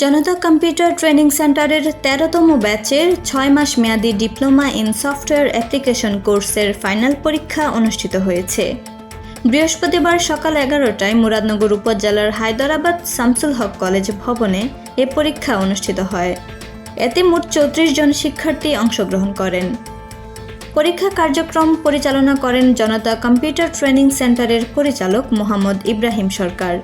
জনতা computer training সেন্টারের তেরোতম ব্যাচের ছয় মাস মেয়াদী ডিপ্লোমা ইন সফটওয়্যার অ্যাপ্লিকেশন কোর্সের ফাইনাল পরীক্ষা অনুষ্ঠিত হয়েছে। বৃহস্পতিবার সকাল এগারোটায় মুরাদনগর উপজেলার হায়দরাবাদ শামসুল হক কলেজ ভবনে এ পরীক্ষা অনুষ্ঠিত হয়। এতে মোট চৌত্রিশ জন শিক্ষার্থী অংশগ্রহণ করেন। পরীক্ষা কার্যক্রম পরিচালনা করেন জনতা কম্পিউটার ট্রেনিং সেন্টারের পরিচালক মোহাম্মদ ইব্রাহিম সরকার।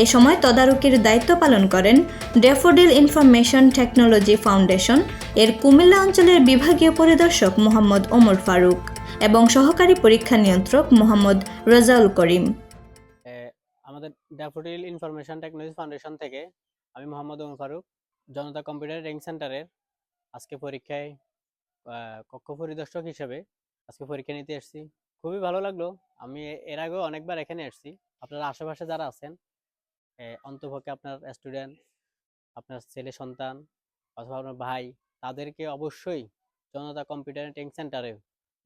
এ সময় তদারকির দায়িত্ব পালন করেন ড্যাফোডিল ইনফরমেশন টেকনোলজি ফাউন্ডেশন এর কুমিল্লা অঞ্চলের বিভাগীয় পরিদর্শক মোহাম্মদ ওমর ফারুক এবং সহকারী পরীক্ষা নিয়ন্ত্রক মোহাম্মদ রাজাউল করিম। আমাদের ড্যাফোডিল ইনফরমেশন টেকনোলজি ফাউন্ডেশন থেকে আমি মোহাম্মদ ওমর ফারুক, জনতা কম্পিউটার র্যাঙ্ক সেন্টারের আজকে পরীক্ষায় কক্ষ পরিদর্শক হিসেবে আজকে পরীক্ষা নিতে এসেছি। খুবই ভালো লাগল। আমি এর আগেও অনেকবার এখানে এসেছি। আপনারা আশেপাশে যারা আছেন অন্তপক্ষে আপনার স্টুডেন্ট আপনার ছেলে সন্তান অথবা আপনার ভাই, তাদেরকে অবশ্যই জনতা কম্পিউটার ট্রেনিং সেন্টারে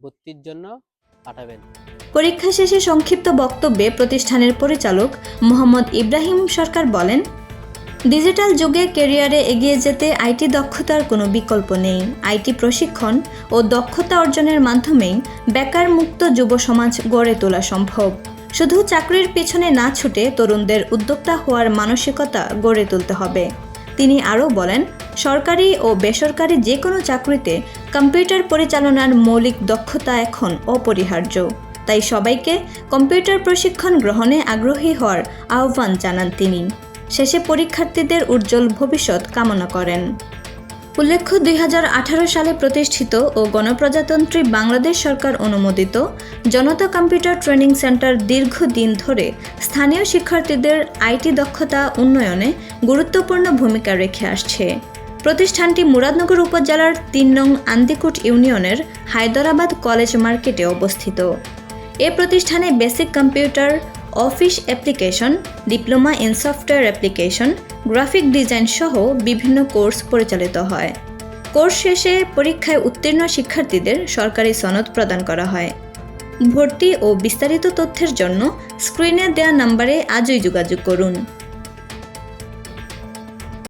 ভর্তির জন্য পাঠাবেন। পরীক্ষা শেষে সংক্ষিপ্ত বক্তব্যে প্রতিষ্ঠানের পরিচালক মোহাম্মদ ইব্রাহিম সরকার বলেন, ডিজিটাল যুগে কেরিয়ারে এগিয়ে যেতে আইটি দক্ষতার কোনো বিকল্প নেই। আইটি প্রশিক্ষণ ও দক্ষতা অর্জনের মাধ্যমেই বেকার মুক্ত যুব সমাজ গড়ে তোলা সম্ভব। শুধু চাকরির পেছনে না ছুটে তরুণদের উদ্যোক্তা হওয়ার মানসিকতা গড়ে তুলতে হবে। তিনি আরও বলেন, সরকারি ও বেসরকারি যে কোনো চাকরিতে কম্পিউটার পরিচালনার মৌলিক দক্ষতা এখন অপরিহার্য। তাই সবাইকে কম্পিউটার প্রশিক্ষণ গ্রহণে আগ্রহী হওয়ার আহ্বান জানান তিনি। শেষে পরীক্ষার্থীদের উজ্জ্বল ভবিষ্যৎ কামনা করেন। উল্লেখ্য, দুই হাজার আঠারো সালে প্রতিষ্ঠিত ও গণপ্রজাতন্ত্রী বাংলাদেশ সরকার অনুমোদিত জনতা কম্পিউটার ট্রেনিং সেন্টার দীর্ঘদিন ধরে স্থানীয় শিক্ষার্থীদের আইটি দক্ষতা উন্নয়নে গুরুত্বপূর্ণ ভূমিকা রেখে আসছে। প্রতিষ্ঠানটি মুরাদনগর উপজেলার তিন নং আন্দিকুট ইউনিয়নের হায়দরাবাদ কলেজ মার্কেটে অবস্থিত। এ প্রতিষ্ঠানে basic computer office application, diploma in software application, graphic design সহ বিভিন্ন কোর্স পরিচালিত হয়। কোর্স শেষে পরীক্ষায় উত্তীর্ণ শিক্ষার্থীদের সরকারি সনদ প্রদান করা হয়। ভর্তি ও বিস্তারিত তথ্যের জন্য স্ক্রিনে দেওয়া নাম্বারে আজই যোগাযোগ করুন।